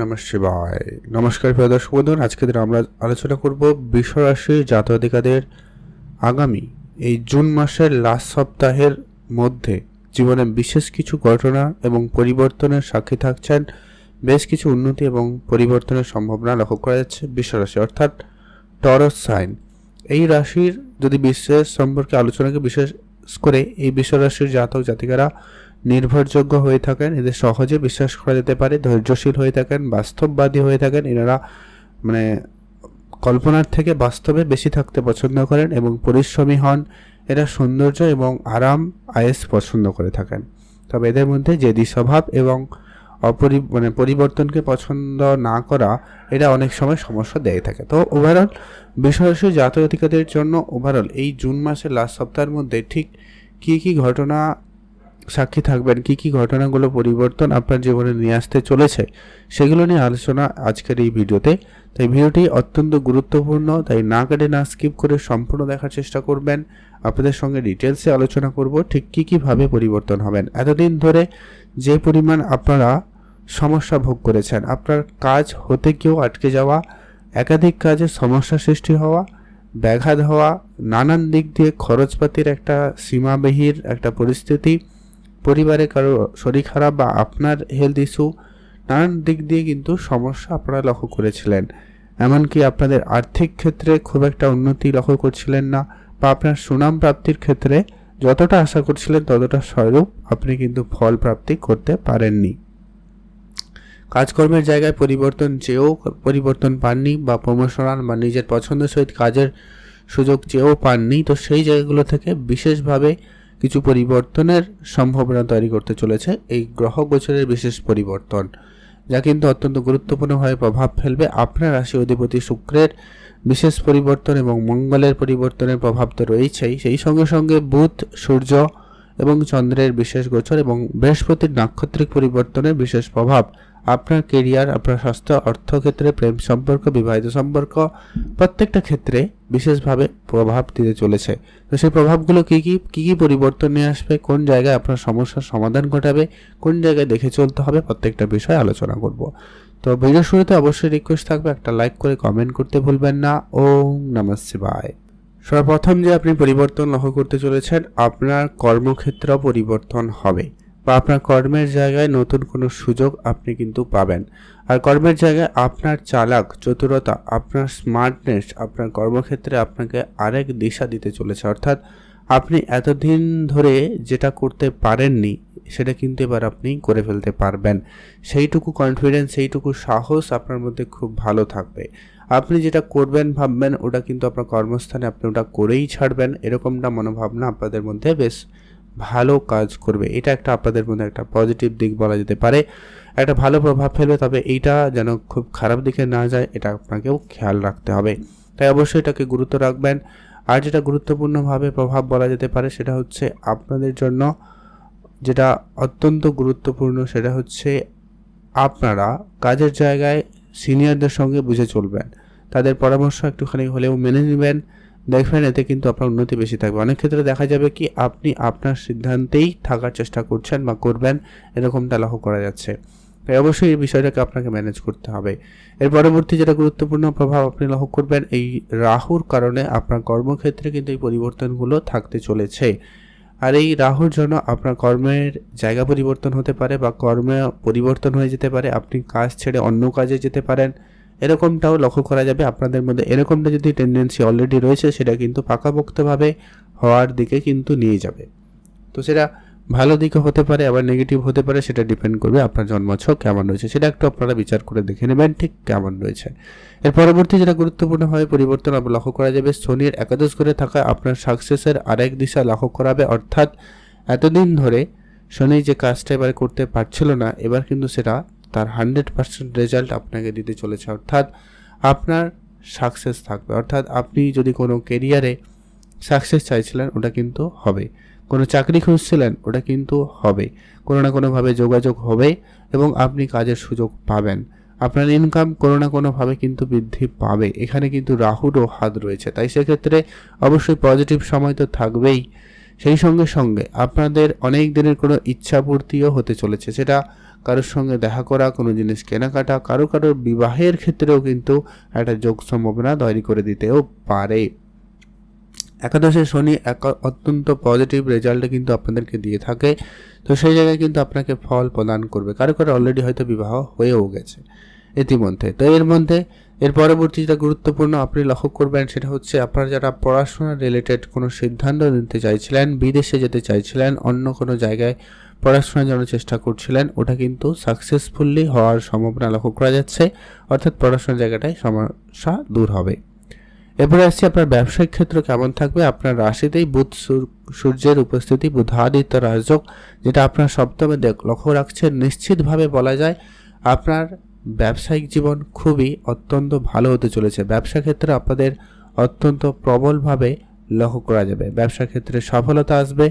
নমঃ শিবায়। নমস্কার প্রিয় দর্শক বন্ধুন আজকে আমরা আলোচনা করব বিশ্বরাশি জাতকাদের আগামী, এই জুন মাসের লাস্ট সপ্তাহের মধ্যে জীবনে বিশেষ কিছু ঘটনা এবং পরিবর্তনের সাক্ষী থাকছেন, বেশ কিছু উন্নতি এবং পরিবর্তনের সম্ভাবনা লক্ষ্য করা যাচ্ছে বিশ্বরাশি, অর্থাৎ টরস সাইন। এই রাশির যদি বিশেষ সম্পর্কে আলোচনাকে বিশেষ করে এই বিশ্বরাশির জাতক জাতিকারা নির্ভরযোগ্য হয়ে থাকেন, এদের সহজে বিশ্বাস করা যেতে পারে, ধৈর্যশীল হয়ে থাকেন, বাস্তববাদী হয়ে থাকেন, এনারা মানে কল্পনার থেকে বাস্তবে বেশি থাকতে পছন্দ করেন এবং পরিশ্রমী হন। এরা সৌন্দর্য এবং আরাম, আয়েস পছন্দ করে থাকেন। তবে এদের মধ্যে জেদি স্বভাব এবং অপরি মানে পরিবর্তনকে পছন্দ না করা এটা অনেক সময় সমস্যা দেয় থাকে। তো ওভারঅল বিষয়সী জাতক জাতিকাদের জন্য ওভারঅল এই জুন মাসের লাস্ট সপ্তাহের মধ্যে ঠিক কী কী ঘটনা সাক্ষী থাকবেন, কি কি ঘটনাগুলো পরিবর্তন আপনার জীবনে নিয়ে আসতে চলেছে, সেগুলো নিয়ে আলোচনা আজকের এই ভিডিওতে। তাই ভিডিওটি অত্যন্ত গুরুত্বপূর্ণ, তাই না কেটে না স্কিপ করে সম্পূর্ণ দেখার চেষ্টা করবেন। আপনাদের সঙ্গে ডিটেলসে আলোচনা করব, ঠিক কী কীভাবে পরিবর্তন হবেন। এতদিন ধরে যে পরিমাণ আপনারা সমস্যা ভোগ করেছেন, আপনার কাজ হতে কেউ আটকে যাওয়া, একাধিক কাজে সমস্যা সৃষ্টি হওয়া, ব্যাঘাত হওয়া, নানান দিক দিয়ে খরচপাতির একটা সীমাবিহীর একটা পরিস্থিতি পরিবারে কারও শরীর খারাপ বা আপনার হেলথ ইস্যু নানান দিক দিয়ে কিন্তু সমস্যা আপনারা লক্ষ্য করেছিলেন। এমনকি আপনাদের আর্থিক ক্ষেত্রে খুব একটা উন্নতি লক্ষ্য করছিলেন না বা আপনার সুনাম প্রাপ্তির ক্ষেত্রে যতটা আশা করছিলেন ততটা স্বরূপ আপনি কিন্তু ফল প্রাপ্তি করতে পারেননি। কাজকর্মের জায়গায় পরিবর্তন চেয়েও পরিবর্তন পাননি বা প্রমোশনাল বা নিজের পছন্দের সহিত কাজের সুযোগ চেয়েও পাননি। তো সেই জায়গাগুলো থেকে বিশেষভাবে কিছু পরিবর্তনের সম্ভাবনা তৈরি করতে চলেছে এই গ্রহ গোচরের বিশেষ পরিবর্তন, যা কিন্তু অত্যন্ত গুরুত্বপূর্ণভাবে প্রভাব ফেলবে। আপনার রাশি অধিপতি শুক্রের বিশেষ পরিবর্তন এবং মঙ্গলের পরিবর্তনের প্রভাব তো রয়েছেই। সেই সঙ্গে সঙ্গে বুধ, সূর্য এবং চন্দ্রের বিশেষ গোচর এবং বৃহস্পতির নাক্ষত্রিক পরিবর্তনের বিশেষ প্রভাব। আপনার কেরিয়ার, আপনার স্বাস্থ্য, অর্থক্ষেত্রে প্রেম সম্পর্ক, বিবাহিত সম্পর্ক, প্রত্যেকটা ক্ষেত্রে বিশেষভাবে প্রভাব দিতে চলেছে। তো সেই প্রভাবগুলো কী কী কী কী পরিবর্তন নিয়ে আসবে, কোন জায়গায় আপনার সমস্যার সমাধান ঘটাবে, কোন জায়গায় দেখে চলতে হবে, প্রত্যেকটা বিষয় আলোচনা করব। তো ভিডিও শুরুতে অবশ্যই রিকোয়েস্ট থাকবে একটা লাইক করে কমেন্ট করতে ভুলবেন না। ওম নমস্তে শিবায়। সর্বপ্রথম যে আপনি পরিবর্তন লক্ষ্য করতে চলেছেন, আপনার কর্মক্ষেত্র পরিবর্তন হবে বা আপনার কর্মের জায়গায় নতুন কোনো সুযোগ আপনি কিন্তু পাবেন। আর কর্মের জায়গায় আপনার চালাক, চতুরতা, আপনার স্মার্টনেস আপনার কর্মক্ষেত্রে আপনাকে আরেক দিশা দিতে চলেছে। অর্থাৎ আপনি এতদিন ধরে যেটা করতে পারেননি, সেটা কিন্তু এবার আপনি করে ফেলতে পারবেন। সেইটুকু কনফিডেন্স সেইটুকু সাহস আপনার মধ্যে খুব ভালো থাকবে। আপনি যেটা করবেন, ভাববেন, ওটা কিন্তু আপনার কর্মস্থানে আপনি ওটা করেই ছাড়বেন। এরকমটা মনোভাবনা আপনাদের মধ্যে বেশ ভালো কাজ করবে। এটা একটা আপনাদের মধ্যে একটা পজিটিভ দিক বলা যেতে পারে। একটা ভালো প্রভাব ফেলবে, তবে এইটা যেন খুব খারাপ দিকে না যায়, এটা আপনাকেও খেয়াল রাখতে হবে। তাই অবশ্যই এটাকে গুরুত্ব রাখবেন। আর যেটা গুরুত্বপূর্ণভাবে প্রভাব বলা যেতে পারে, সেটা হচ্ছে আপনাদের জন্য যেটা অত্যন্ত গুরুত্বপূর্ণ, সেটা হচ্ছে আপনারা কাজের জায়গায় সিনিয়রদের সঙ্গে বুঝে চলবেন। তাদের পরামর্শ একটুখানি হলেও মেনে নেবেন। দেখবেন এতে কিন্তু আপনার উন্নতি বেশি থাকবে। অনেক ক্ষেত্রে দেখা যাবে কি, আপনি আপনার সিদ্ধান্তেই থাকার চেষ্টা করছেন বা করবেন, এরকমটা লক্ষ্য করা যাচ্ছে। তাই অবশ্যই এই বিষয়টাকে আপনাকে ম্যানেজ করতে হবে। এর পরবর্তী যেটা গুরুত্বপূর্ণ প্রভাব আপনি লক্ষ্য করবেন, এই রাহুর কারণে আপনার কর্মক্ষেত্রে কিন্তু এই পরিবর্তনগুলো থাকতে চলেছে। আর এই রাহুর জন্য আপনার কর্মের জায়গা পরিবর্তন হতে পারে বা কর্মে পরিবর্তন হয়ে যেতে পারে, আপনি কাজ ছেড়ে অন্য কাজে যেতে পারেন, এরকমটাও লক্ষ্য করা যাবে। আপনাদের মধ্যে এরকমটা যদি টেন্ডেন্সি অলরেডি রয়েছে, সেটা কিন্তু পাকাপোক্তভাবে হওয়ার দিকে কিন্তু নিয়ে যাবে। তো সেটা ভালো দিকও হতে পারে, আবার নেগেটিভ হতে পারে, সেটা ডিপেন্ড করবে আপনার জন্মছক কেমন রয়েছে। সেটা একটু আপনারা বিচার করে দেখে নেবেন ঠিক কেমন রয়েছে। এর পরবর্তী যেটা গুরুত্বপূর্ণ গুরুত্বপূর্ণভাবে পরিবর্তন লক্ষ্য করা যাবে, শনির একাদশ করে থাকা আপনার সাকসেসের আরেক দিশা লক্ষ্য করাবে, অর্থাৎ এতদিন ধরে শনি যে কাজটা এবার করতে পারছিল না, এবার কিন্তু সেটা তার হান্ড্রেড পার্সেন্ট রেজাল্ট আপনাকে দিতে চলেছে, অর্থাৎ আপনার সাকসেস থাকবে। অর্থাৎ আপনি যদি কোনো কেরিয়ারে সাকসেস চাইছিলেন, ওটা কিন্তু হবে। কোনো চাকরি খুঁজছিলেন, ওটা কিন্তু হবে। কোনো না কোনোভাবে যোগাযোগ হবে এবং আপনি কাজের সুযোগ পাবেন। আপনার ইনকাম কোনো না কোনোভাবে কিন্তু বৃদ্ধি পাবে। এখানে কিন্তু রাহুরও হাত রয়েছে। তাই সেক্ষেত্রে অবশ্যই পজিটিভ সময় তো থাকবেই। সেই সঙ্গে সঙ্গে আপনাদের অনেক দিনের কোনো ইচ্ছাপূর্তিও হতে চলেছে। সেটা কারোর সঙ্গে দেখা করা, কোনো জিনিস কেনাকাটা, কারও কারোর বিবাহের ক্ষেত্রেও কিন্তু একটা যোগ সম্ভাবনা তৈরি করে দিতেও পারে। একাদশে শনি এক অত্যন্ত পজিটিভ রেজাল্ট কিন্তু আপনাদেরকে দিয়ে থাকে। তো সেই জায়গায় কিন্তু আপনাকে ফল প্রদান করবে। কারও কারও অলরেডি হয়তো বিবাহ হয়েও গেছে ইতিমধ্যে। তো এর মধ্যে, এর পরবর্তী যেটা গুরুত্বপূর্ণ আপনি লক্ষ্য করবেন সেটা হচ্ছে আপনারা যারা পড়াশোনা রিলেটেড কোনো সিদ্ধান্ত নিতে চাইছিলেন, বিদেশে যেতে চাইছিলেন, অন্য কোনো জায়গায় পড়াশোনার জন্য চেষ্টা করছিলেন, ওটা কিন্তু সাকসেসফুলি হওয়ার সম্ভাবনা লক্ষ্য করা যাচ্ছে। অর্থাৎ পড়াশোনার জায়গাটায় সমস্যা দূর হবে। এরপরে আসছি আপনার ব্যবসায়িক ক্ষেত্র কেমন থাকবে? আপনার রাশিতেই বুধ সূর্যের উপস্থিতি, বুধাদিত্য রাজযোগ, যেটা আপনার সপ্তমে লক্ষ্য রাখছেন, নিশ্চিতভাবে বলা যায় আপনার ব্যবসায়িক জীবন খুবই অত্যন্ত ভালো হতে চলেছে। ব্যবসা ক্ষেত্রে আপনাদের অত্যন্ত প্রবলভাবে লক্ষ্য করা যাবে। ব্যবসা ক্ষেত্রে সফলতা আসবে।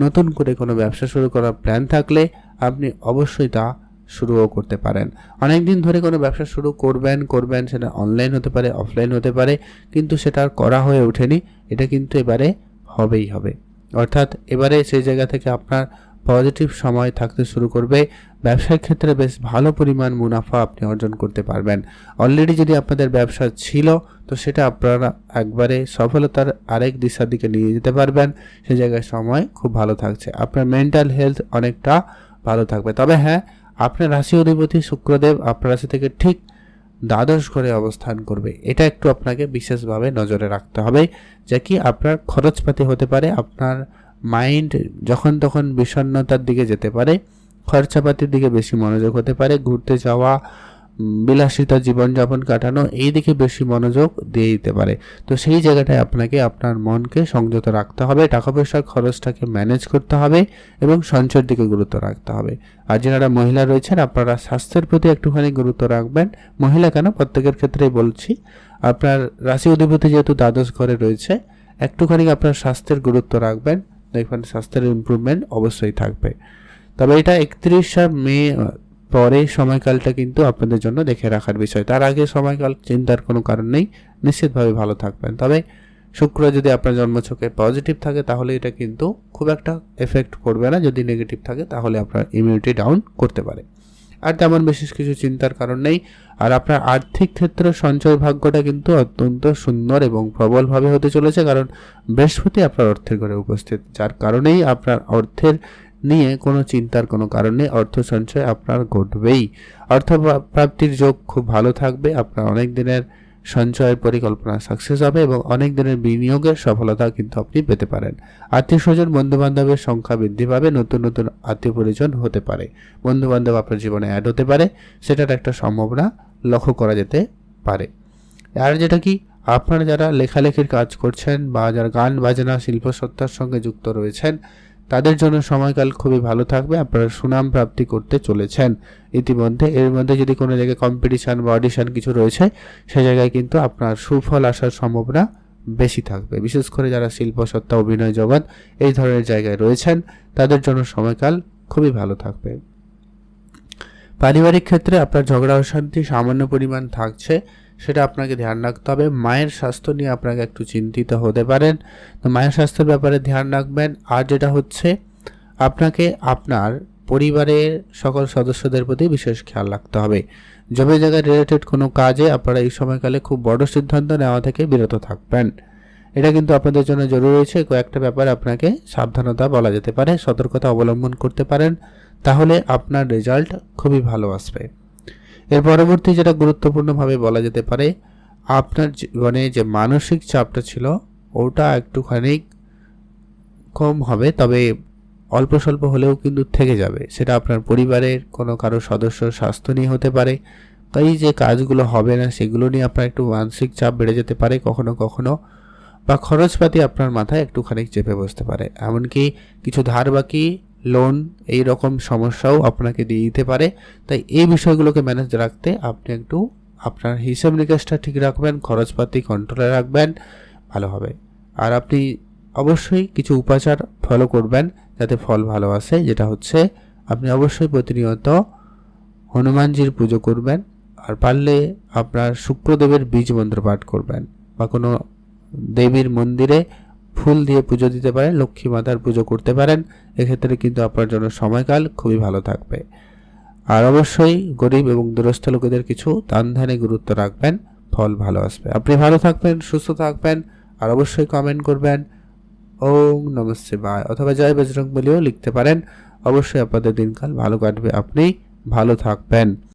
নতুন করে কোনো ব্যবসা শুরু করার প্ল্যান থাকলে আপনি অবশ্যই তা শুরুও করতে পারেন। অনেক দিন ধরে কোনো ব্যবসা শুরু করবেন করবেন, সেটা অনলাইন হতে পারে অফলাইন হতে পারে, কিন্তু সেটা আর করা হয়ে ওঠেনি। এটা কিন্তু এবারে হবেই হবে। অর্থাৎ এবারে সেই জায়গা থেকে আপনার পজিটিভ সময় থাকতে শুরু করবে। ব্যবসার ক্ষেত্রে বেশ ভালো পরিমাণ মুনাফা আপনি অর্জন করতে পারবেন। অলরেডি যদি আপনাদের ব্যবসা ছিল, তো সেটা আপনারা একবারে সফলতার আরেক দিশার দিকে নিয়ে যেতে পারবেন। সে জায়গায় সময় খুব ভালো থাকছে। আপনার মেন্টাল হেলথ অনেকটা ভালো থাকবে। তবে হ্যাঁ আপনার রাশি অধিপতি, শুক্রদেব আপনার রাশি থেকে ঠিক দ্বাদশ ঘরে অবস্থান করবে। এটা একটু আপনাকে বিশেষভাবে নজরে রাখতে হবে যা কি আপনার খরচপাতি হতে পারে, আপনার মাইন্ড যখন তখন বিষণ্নতার দিকে যেতে পারে, খরচাপাতির দিকে বেশি মনোযোগ হতে পারে, ঘুরতে যাওয়া বিলাসিতা জীবনযাপন কাটানো এই দিকে বেশি মনোযোগ দিয়ে দিতে পারে। তো সেই জায়গাটায় আপনাকে আপনার মনকে সংযত রাখতে হবে, টাকা পয়সার খরচটাকে ম্যানেজ করতে হবে এবং সঞ্চয়ের দিকে গুরুত্ব রাখতে হবে। আর যারা মহিলা রয়েছেন, আপনারা স্বাস্থ্যের প্রতি একটুখানি গুরুত্ব রাখবেন। মহিলা কেন? প্রত্যেকের ক্ষেত্রেই বলছি, আপনার রাশি অধিপতি যেহেতু দ্বাদশ ঘরে রয়েছে, একটুখানি আপনার স্বাস্থ্যের গুরুত্ব রাখবেন। দেখবেন স্বাস্থ্যের ইম্প্রুভমেন্ট অবশ্যই থাকবে। তবে এটা একত্রিশে মে পরে সময়কালটা কিন্তু আপনাদের জন্য দেখে রাখার বিষয়। তার আগে সময়কাল চিন্তার কোনো কারণ নেই। নিশ্চিতভাবে ভালো থাকবেন। তবে শুক্র যদি আপনার জন্মছকে পজিটিভ থাকে, তাহলে এটা কিন্তু খুব একটা এফেক্ট করবে না। যদি নেগেটিভ থাকে, তাহলে আপনার ইমিউনিটি ডাউন করতে পারে। আর তেমন বিশেষ কিছু চিন্তার কারণ নেই। আর আপনার আর্থিক ক্ষেত্রে সঞ্চয় ভাগ্যটা কিন্তু অত্যন্ত সুন্দর এবং প্রবলভাবে হতে চলেছে। কারণ বৃহস্পতি আপনার অর্থের ঘরে উপস্থিত। যার কারণেই আপনার অর্থের নিয়ে কোনো চিন্তার কোনো কারণে অর্থ সঞ্চয় আপনার ঘটবেই। অর্থ প্রাপ্তির যোগ খুব ভালো থাকবে, আপনার অনেক দিনের সঞ্চয়ের পরিকল্পনা সাকসেস হবে এবং অনেক দিনের বিনিয়োগের সফলতা কিন্তু আপনি পেতে পারেন। আত্মীয় স্বজন বন্ধু বান্ধবের সংখ্যা বৃদ্ধি পাবে, নতুন নতুন আত্মীয় পরিজন হতে পারে। বন্ধু বান্ধব আপনার জীবনে অ্যাড হতে পারে, সেটার একটা সম্ভাবনা লক্ষ্য করা যেতে পারে। আর যেটা কি, আপনারা যারা লেখালেখির কাজ করছেন বা যারা গান বাজনা শিল্পসত্তার সঙ্গে যুক্ত রয়েছেন তাদের জন্য সময়কাল খুবই ভালো থাকবে। আপনারা সুনাম প্রাপ্তি করতে চলেছেন। ইতিমধ্যে এর মধ্যে যদি কোনো জায়গায় কম্পিটিশান বা অডিশান কিছু রয়েছে, সে জায়গায় কিন্তু আপনার সুফল আসার সম্ভাবনা বেশি থাকবে। বিশেষ করে যারা শিল্প সত্তা অভিনয় জগৎ এই ধরনের জায়গায় রয়েছেন, তাদের জন্য সময়কাল খুবই ভালো থাকবে। পারিবারিক ক্ষেত্রে আপনার ঝগড়া, অশান্তি সামান্য পরিমাণ থাকছে। সেটা আপনাকে ধ্যান রাখতে হবে। মায়ের স্বাস্থ্য নিয়ে আপনাকে একটু চিন্তিত হতে পারেন। তো মায়ের স্বাস্থ্যের ব্যাপারে ধ্যান রাখবেন। আর যেটা হচ্ছে, আপনাকে আপনার পরিবারের সকল সদস্যদের প্রতি বিশেষ খেয়াল রাখতে হবে। জমি জায়গায় রিলেটেড কোনো কাজে আপনারা এই সময়কালে খুব বড় সিদ্ধান্ত নেওয়া থেকে বিরত থাকবেন। এটা কিন্তু আপনাদের জন্য জরুরি রয়েছে কয়েকটা ব্যাপারে আপনাকে সাবধানতা বলা যেতে পারে, সতর্কতা অবলম্বন করতে পারেন। তাহলে আপনার রেজাল্ট খুবই ভালো আসবে। এর পরবর্তী যেটা গুরুত্বপূর্ণভাবে বলা যেতে পারে, আপনার জীবনে যে মানসিক চাপটা ছিল, ওটা একটুখানি কম হবে, তবে অল্প স্বল্প হলেও কিন্তু থেকে যাবে। সেটা আপনার পরিবারের কোনো কারও সদস্য, স্বাস্থ্য নিয়ে হতে পারে তাই যে কাজগুলো হবে না, সেগুলো নিয়ে আপনার একটু মানসিক চাপ বেড়ে যেতে পারে, কখনো কখনো, বা খরচপাতি আপনার মাথায় একটুখানি চেপে বসতে পারে। এমনকি কিছু ধার বাকি লোন এই রকম সমস্যাও আপনাকে দিয়ে দিতে পারে। তাই এই বিষয়গুলোকে ম্যানেজ রাখতে আপনি একটু আপনার হিসাব নিকাশটা ঠিক রাখবেন, খরচপাতি কন্ট্রোলে রাখবেন, ভালো হবে। আর আপনি অবশ্যই কিছু উপাচার ফলো করবেন যাতে ফল ভালো আসে, যেটা হচ্ছে আপনি অবশ্যই প্রতিনিয়ত হনুমানজির পুজো করবেন আর পারলে আপনার শুক্রদেবের বীজ মন্ত্র পাঠ করবেন বা কোনো দেবীর মন্দিরে ফুল দিয়ে পুজো দিতে পারেন, লক্ষ্মী মাতার পুজো করতে পারেন, এক্ষেত্রে কিন্তু আপনার জন্য সময়কাল খুবই ভালো থাকবে। আর অবশ্যই গরিব এবং দুরস্থ লোকেদের কিছু দান গুরুত্ব রাখবেন, ফল ভালো আসবে। আপনি ভালো থাকবেন, সুস্থ থাকবেন, আর অবশ্যই কমেন্ট করবেন, ওম নমঃ শিবায়, অথবা জয় বজরং বলিও লিখতে পারেন। অবশ্যই আপনাদের দিনকাল ভালো কাটবে। আপনি ভালো থাকবেন।